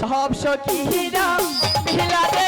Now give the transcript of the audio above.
সব সখীরা মিলা দে